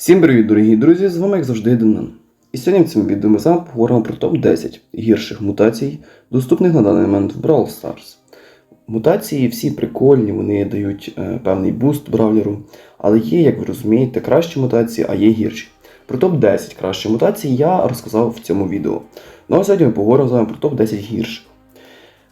Всім привіт, дорогі друзі! З вами, як завжди, Демнан. І сьогодні в цьому відео ми з вами поговоримо про топ-10 гірших мутацій, доступних на даний момент в Brawl Stars. Мутації всі прикольні, вони дають е, певний буст бравлеру, але є, як ви розумієте, кращі мутації, а є гірші. Про топ-10 кращих мутацій я розказав в цьому відео. Ну а сьогодні ми поговоримо з вами про топ-10 гірших.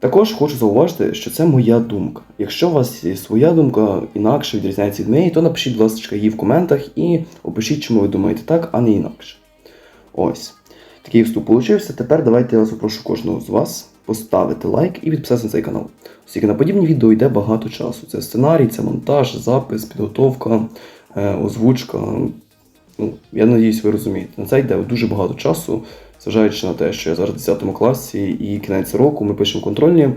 Також хочу зауважити, що це моя думка. Якщо у вас є своя думка інакше відрізняється від моєї, то напишіть, будь ласка, її в коментах і опишіть, чому ви думаєте так, а не інакше. Ось. Такий вступ получився. Тепер давайте я вас попрошу кожного з вас поставити лайк і підписатися на цей канал. Оскільки на подібні відео йде багато часу. Це сценарій, це монтаж, запис, підготовка, е, озвучка. Ну, я надіюсь, ви розумієте. На це йде дуже багато часу, зважаючи на те, що я зараз в 10 класі і кінець року ми пишемо контрольні. Е,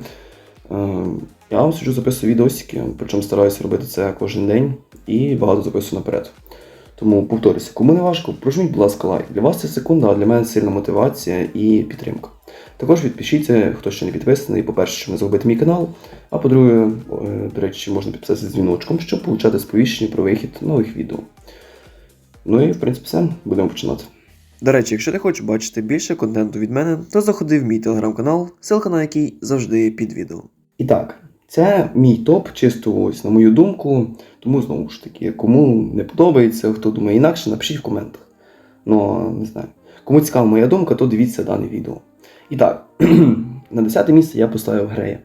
Я вам сиджу записую відосики, причому стараюся робити це кожен день і багато записую наперед. Тому повторюся, кому не важко, прожміть, будь ласка, лайк. Для вас це секунда, а для мене сильна мотивація і підтримка. Також підпишіться, хто ще не підписаний, по-перше, щоб не загубити мій канал. А по-друге, е, до речі, можна підписатися дзвіночком, щоб отримати сповіщення про вихід нових відео. Ну і в принципі все, будемо починати. До речі, якщо ти хочеш бачити більше контенту від мене, то заходи в мій телеграм-канал, ссылка на який завжди під відео. І так, це мій топ, чисто ось на мою думку. Тому знову ж таки, кому не подобається, хто думає інакше, напишіть в коментах. Ну, не знаю. Кому цікава моя думка, то дивіться дане відео. І так, на 10 місце я поставив Грея.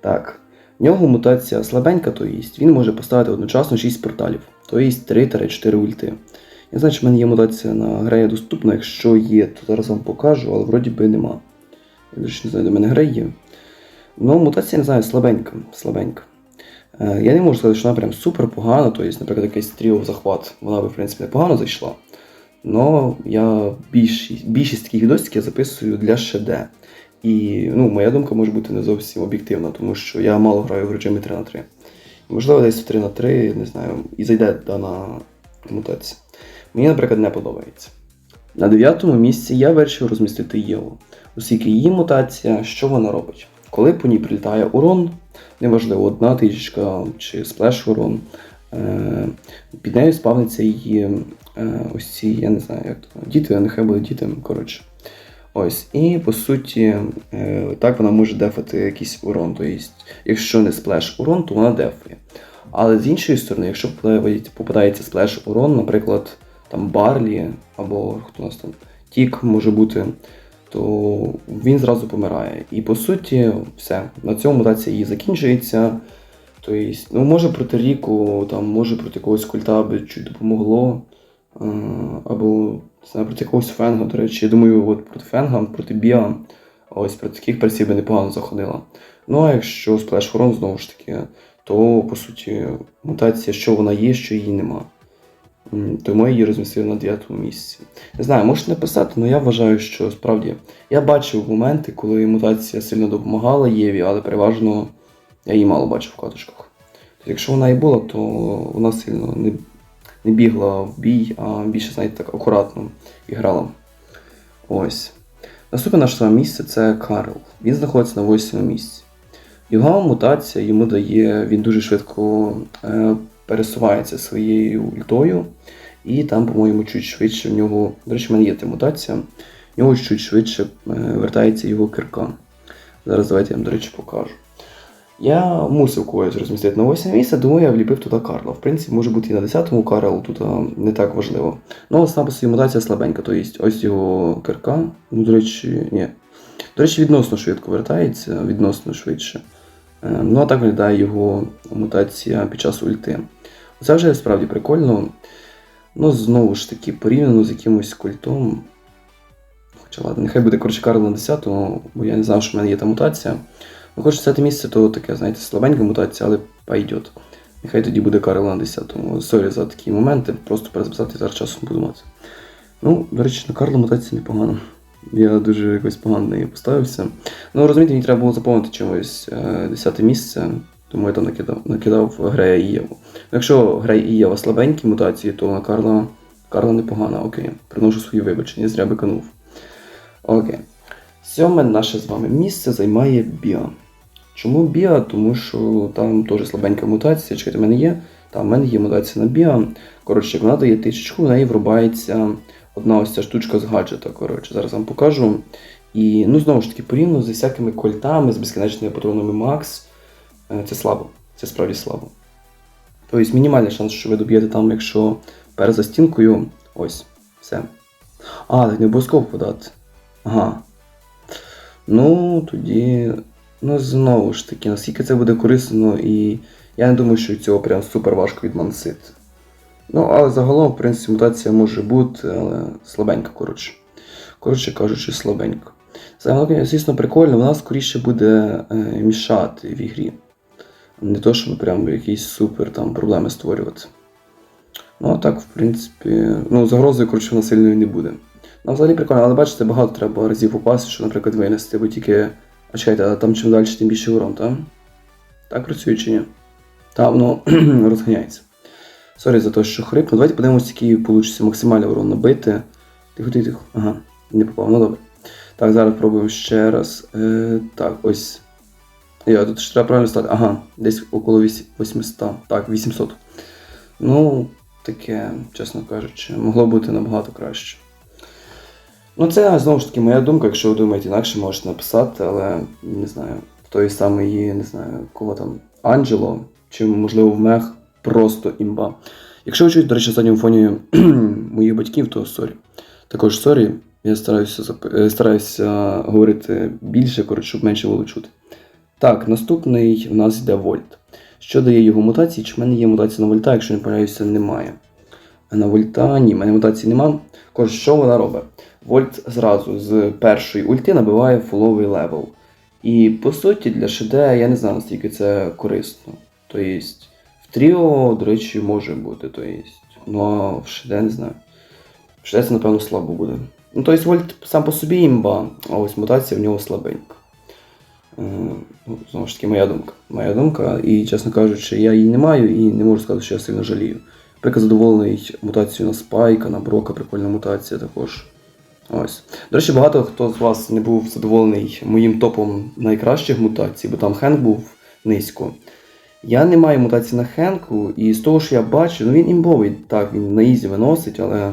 Так, в нього мутація слабенька, то є, він може поставити одночасно 6 порталів, то є 3-4 ульти. Я знаю, що в мене є мутація на Грея доступна, якщо є, то зараз вам покажу, але вроді би нема. Я дуже не знаю, до мене Грей є. Ну, мутація, не знаю, слабенька. слабенька. Е, Я не можу сказати, що вона прям супер погана, тобто, наприклад, якийсь тріо захват, вона би, в принципі, непогано зайшла. Но я більшість, більшість таких відосиків я записую для ШД. І ну, моя думка може бути не зовсім об'єктивна, тому що я мало граю в режимі 3 на 3. Можливо, десь в 3 на 3, не знаю, і зайде дана мутація. Мені, наприклад, не подобається. На дев'ятому місці я вирішив розмістити Єву, оскільки її мутація, що вона робить? Коли по ній прилітає урон, неважливо, одна тисячка чи сплеш урон, е, під нею спавниться її е, ось ці, я не знаю, як то, діти, нехай будуть діти, коротше. Ось, і по суті, е, так вона може дефати якийсь урон. Тобто, якщо не сплеш урон, то вона дефає. Але з іншої сторони, якщо попадається сплеш урон, наприклад, там Барлі або хто у нас там Тік може бути, то він зразу помирає. І по суті, все. На цьому мутація її закінчується. Тобто, ну, може проти Ріку, там, може проти якогось культа би чуть допомогло. Е, Або знаю, проти якогось фенга, до речі. Я думаю, от проти фенга, проти Біа, ось проти таких персів би непогано заходила. Ну а якщо сплеш урон, знову ж таки, то по суті мутація, що вона є, що її нема. Тому я її розмістив на 9 місці. Не знаю, можете написати, але я вважаю, що справді я бачив моменти, коли мутація сильно допомагала Єві, але переважно я її мало бачив в катушках. Тобто, якщо вона і була, то вона сильно не, не бігла в бій, а більше, знаєте, так акуратно грала. Ось. Наступне наше місце це Карл. Він знаходиться на 8 місці. Його мутація йому дає, він дуже швидко е, пересувається своєю ультою, і там, по-моєму, чуть швидше в нього. До речі, в мене є та мутація. В нього чуть швидше е, вертається його кирка. Зараз давайте я вам, до речі, покажу. Я мусив когось розмістити на 8 місце, тому я вліпив туди Карла. В принципі, може бути і на 10-му Карл, тут не так важливо. Ну, сама по собі мутація слабенька, то є ось його кирка. Ну, до речі, ні. До речі, відносно швидко вертається, відносно швидше. Е, Ну, а так виглядає його мутація під час ульти. Це вже справді прикольно. Ну, знову ж таки, порівняно з якимось культом. Хоча ладно, нехай буде коротше Карл на 10, бо я не знав, що в мене є та мутація. Ну, хоч 10 місце, то таке, знаєте, слабенька мутація, але пойдет. Нехай тоді буде Карл на 10. Сорі за такі моменти, просто перезаписати зараз часом буду мати. Ну, до речі, на Карла мутація непогана. Я дуже якось погано неї поставився. Ну, розумієте, мені треба було заповнити чимось е, 10 місце, тому я там накидав, накидав Грея і Якщо Грей і Єва слабенькі мутації, то на Карла, Карла непогана, окей. Приношу свої вибачення, зря биканув. Окей. Сьоме наше з вами місце займає Біа. Чому Біа? Тому що там теж слабенька мутація, чекайте, в мене є. Там в мене є мутація на біа. Коротше, вона дає тисячку, в неї врубається одна ось ця штучка з гаджета. Коротше, зараз вам покажу. І ну знову ж таки, порівняно з всякими кольтами, з безкінечними патронами Макс, е, це слабо. Це справді слабо. Тобто мінімальний шанс, що ви доб'єте там, якщо перед за стінкою. Ось, все. А, так не обов'язково подати. Ага. Ну, тоді. Ну, знову ж таки, наскільки це буде корисно, і я не думаю, що цього прям супер важко відмансити. Ну, але загалом, в принципі, мутація може бути, але слабенька, коротше. Коротше кажучи, слабенька. Загалом, звісно, прикольно, вона скоріше буде е, мішати в ігрі. Не то, щоб прям якісь супер там проблеми створювати. Ну, а так, в принципі, ну, загрозою, коротше, вона сильною не буде. Ну, взагалі прикольно, але бачите, багато треба разів попасти, щоб, наприклад, винести, бо тільки. А чекайте, а там чим далі, тим більше урон, так? Так працює чи ні? Та, воно розганяється. Сорі за те, що хрипну. Давайте подивимося, який вийде максимальний урон набити. Тихо, тихо, тихо. Ага, не попав, ну добре. Так, зараз пробуємо ще раз. Е, так, ось. Я тут ще треба правильно стати. Ага, десь около 800. Так, 800. Ну, таке, чесно кажучи, могло бути набагато краще. Ну, це знову ж таки моя думка, якщо ви думаєте інакше, можете написати, але не знаю, той самий, не знаю, кого там, Анджело, чи можливо в мех просто імба. Якщо ви чуєте, до речі, задньому фоні моїх батьків, то сорі. Також сорі, я стараюся, е, стараюся говорити більше, коротше, щоб менше було чути. Так, наступний у нас йде Вольт. Що дає його мутації? Чи в мене є мутація на Вольта, якщо не помиляюся, немає. А на Вольта ні, в мене мутації нема. Коротше, що вона робить? Вольт зразу з першої ульти набиває фуловий левел. І по суті, для ШД я не знаю, наскільки це корисно. Тобто, в Тріо, до речі, може бути. Тобто, ну а в ШД не знаю. В ШД це, напевно, слабо буде. Ну, тобто Вольт сам по собі імба, а ось мутація в нього слабенька. Е, Ну, знову ж таки, моя думка. Моя думка, і, чесно кажучи, я її не маю і не можу сказати, що я сильно жалію. Наприклад, задоволений мутацією на Спайка, на Брока, прикольна мутація також. Ось. До речі, багато хто з вас не був задоволений моїм топом найкращих мутацій, бо там Хенк був низько. Я не маю мутації на Хенку, і з того, що я бачу, ну він імбовий, так, він на ізі виносить, але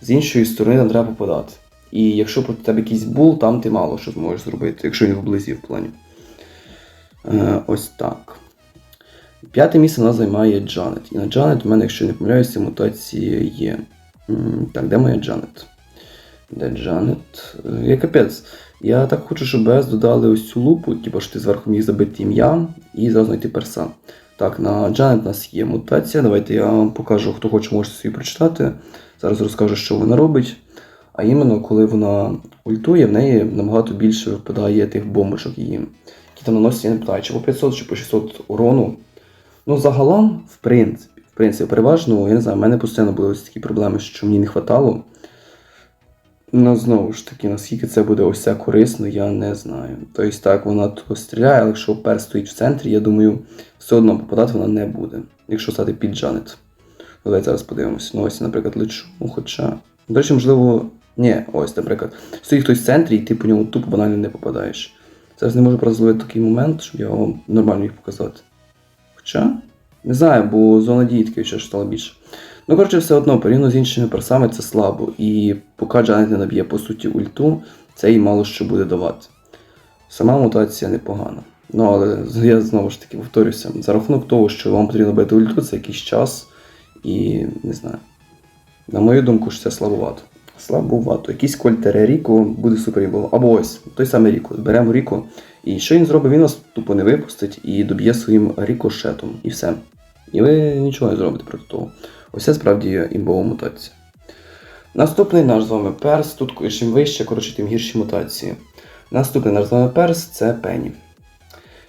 з іншої сторони там треба попадати. І якщо проти тебе якийсь бул, там ти мало що зможеш зробити, якщо він вблизі в плані. Е, ось так. П'яте місце нас займає Джанет. І на Джанет у мене, якщо не помиляюся, мутація є. Так, де моя Джанет? Де Джанет? Е, Я капець. Я так хочу, щоб БС додали ось цю лупу, типу, що ти зверху міг забити ім'я і зразу знайти перса. Так, на Джанет у нас є мутація. Давайте я вам покажу, хто хоче, може собі прочитати. Зараз розкажу, що вона робить. А іменно, коли вона ультує, в неї набагато більше випадає тих бомбочок її, які там наносять, я не питаю, чи по 500, чи по 600 урону. Ну, загалом, в принципі, в принципі, переважно, я не знаю, в мене постійно були ось такі проблеми, що мені не вистачало. Ну, знову ж таки, наскільки це буде ось це корисно, я не знаю. Тобто так, вона то стріляє, але якщо перс стоїть в центрі, я думаю, все одно попадати вона не буде, якщо стати під Джанет. Давайте зараз подивимося. Ну, ось, наприклад, лечу. Хоча. До речі, можливо. Ні, ось, наприклад, стоїть хтось в центрі, і ти по ньому тупо банально не попадаєш. Зараз не можу просто такий момент, щоб я вам нормально їх показати. Хоча, не знаю, бо зона дії таки ще стала більше. Ну, коротше, все одно, порівняно з іншими персами це слабо. І поки Джанет не наб'є по суті ульту, це їй мало що буде давати. Сама мутація непогана. Ну, але я знову ж таки повторюся, за рахунок того, що вам потрібно бити ульту, це якийсь час. І не знаю. На мою думку, що це слабовато. Слабовато. Якийсь кольтере Ріко буде супер імбово. Або ось, той самий Ріко. Беремо Ріко. І що він зробить? Він вас тупо не випустить і доб'є своїм рікошетом. І все. І ви нічого не зробите проти того. Ось це справді імбова мутація. Наступний наш з вами перс. Тут чим вище, коротше, тим гірші мутації. Наступний наш з вами перс це Пенні.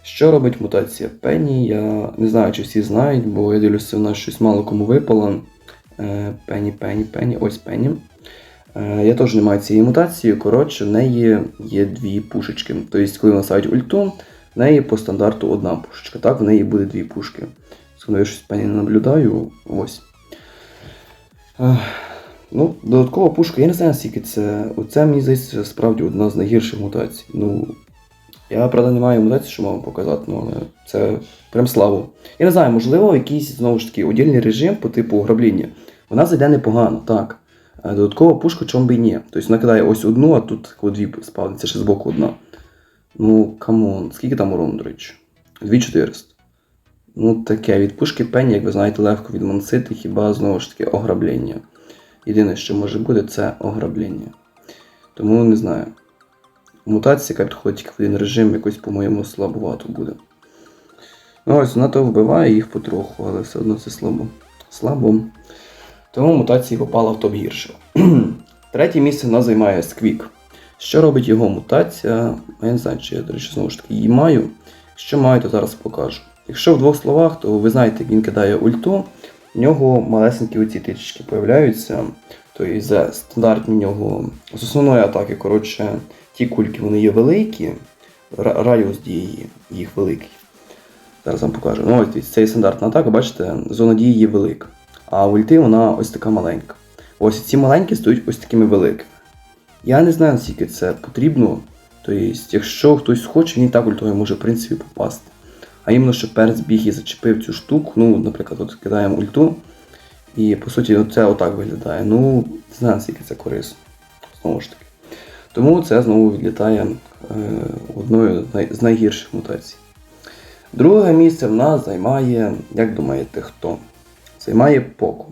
Що робить мутація Пенні? Я не знаю, чи всі знають, бо я дивлюся, в нас щось мало кому випало. Е, Пенні, Пенні, Пенні, ось Пенні. Е, Я теж не маю цієї мутації. Коротше, в неї є дві пушечки. Тобто, коли вона ставить ульту, в неї по стандарту одна пушечка. Так, в неї буде дві пушки. Коли я щось Пенні не наблюдаю, ось. Е, Ну, додаткова пушка, я не знаю, скільки це. Оце, мені здається, справді одна з найгірших мутацій. Ну, Я, правда, не маю мутації, що можу показати, ну, але це прям славу. Я не знаю, можливо, якийсь знову ж таки удільний режим по типу ограбління. Вона зайде непогано, так. Додаткова пушка, чому би і ні. Тобто вона кидає ось одну, а тут дві спавниться ще збоку одна. Ну, камон, скільки там урону, до речі? 2400. Ну, таке, від пушки пені, як ви знаєте, легко відмансити, хіба знову ж таки ограблення. Єдине, що може бути, це ограблення. Тому не знаю. Мутація, яка підходить тільки в один режим, якось, по-моєму, слабовато буде. Ну ось вона то вбиває їх потроху, але все одно це слабо. Слабо. Тому мутації попала в топ гірше. Третє місце в нас займає Сквік. Що робить його мутація? Я не знаю, чи я, до речі, знову ж таки її маю. Що маю, то зараз покажу. Якщо в двох словах, то ви знаєте, як він кидає ульту, в нього малесенькі оці тички появляються. Тобто за стандартні нього з основної атаки, коротше, ті кульки вони є великі, радіус дії їх великий. Зараз вам покажу. Ну, ось це стандартна атака, бачите, зона дії є велика. А ульти вона ось така маленька. Ось ці маленькі стають ось такими великими. Я не знаю, наскільки це потрібно. Тобто, якщо хтось хоче, він так ультою може в принципі попасти. А іменно, що перець біг і зачепив цю штуку, ну, наприклад, от кидаємо ульту, і по суті ну, це отак виглядає. Ну, не знаю, наскільки це корисно. Знову ж таки. Тому це знову відлітає е, одною з найгірших мутацій. Друге місце в нас займає, як думаєте, хто? Займає Поко.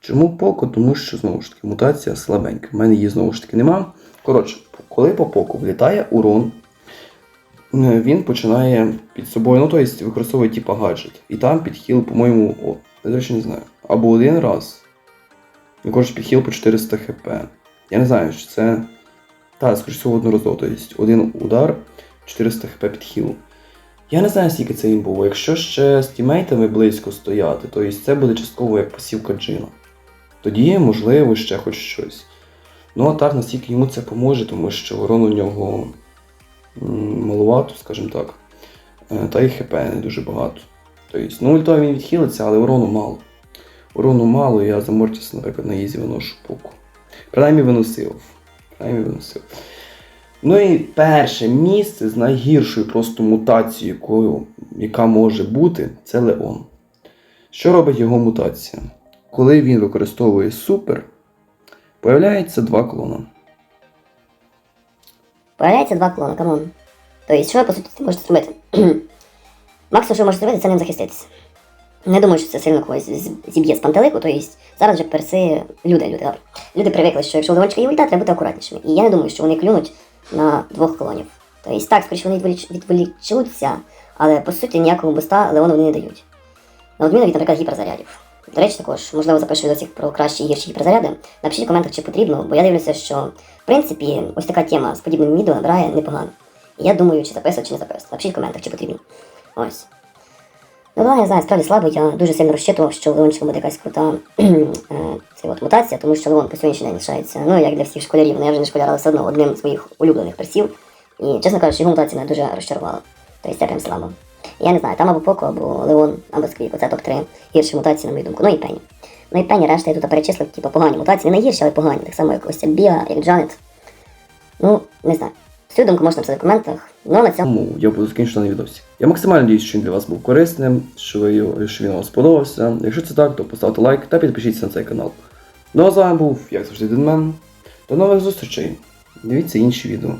Чому Поко? Тому що знову ж таки мутація слабенька. У мене її знову ж таки нема. Коротше, коли по Поко влітає урон, він починає під собою, ну тобто використовує типа гаджет. І там підхіл, по-моєму, о, я речі не знаю. Або один раз. Ну, коротше, підхіл по 400 хп. Я не знаю, чи це. Так, скоріш всього одноразово. Тобто один удар, 400 хп підхіл. Я не знаю, скільки це їм було. Якщо ще з тімейтами близько стояти, то це буде частково як пасівка джина. Тоді, можливо, ще хоч щось. Ну а так, наскільки йому це поможе, тому що урон у нього м, маловато, скажімо так. Е, Та й хп не дуже багато. Тобто, ну ультою він відхилиться, але урону мало. Урону мало, я за Мортіс, наприклад, на Ізі виношу поку. Принаймні виносив. Принаймні виносив. Ну і перше місце з найгіршою просто мутацією, якою, яка може бути, це Леон. Що робить його мутація? Коли він використовує супер, появляється два клона. Появляється два клона, камон. Тобто, що ви по суті можете зробити? Максимум, що ви можете зробити, це ним захиститися. Не думаю, що це сильно когось зіб'є з пантелику, тобто зараз вже перси люди, люди, добре. Люди привикли, що якщо у Леончика є ульта, треба бути акуратнішими. І я не думаю, що вони клюнуть на двох клонів. Тобто так, скоріше вони відволіч- відволічуться, але по суті ніякого буста Леону вони не дають. На відміну від, наприклад, гіперзарядів. До речі, також, можливо, запишу відосик про кращі і гірші гіперзаряди. Напишіть в коментах, чи потрібно, бо я дивлюся, що в принципі ось така тема з подібним відео набирає непогано. І я думаю, чи записувати, чи не записувати. Напишіть в коментах, чи потрібно. Ось. Ну я знаю, справді слабо, я дуже сильно розчитував, що у Леончика буде якась крута е, це от мутація, тому що Леон по сьогоднішній день лишається, ну як для всіх школярів, ну я вже не школяр, але все одно одним з моїх улюблених персів. І, чесно кажучи, його мутація мене дуже розчарувала. Тобто це прям слабо. Я не знаю, там або Поко, або Леон, або Сквік. Оце топ-3 гірші мутації, на мою думку. Ну і Пенні. Ну і Пенні, решта я тут перечислив, типу, погані мутації. Не найгірші, але погані. Так само, як ось Біа, як Джанет. Ну, не знаю. Свою думку можна написати в коментах. Ну, на цьому. Я буду закінчено на відосі. Я максимально надіюсь, що він для вас був корисним, що, ви що він вам сподобався. Якщо це так, то поставте лайк та підпишіться на цей канал. Ну а з вами був, як завжди, Дедмен. До нових зустрічей. Дивіться інші відео.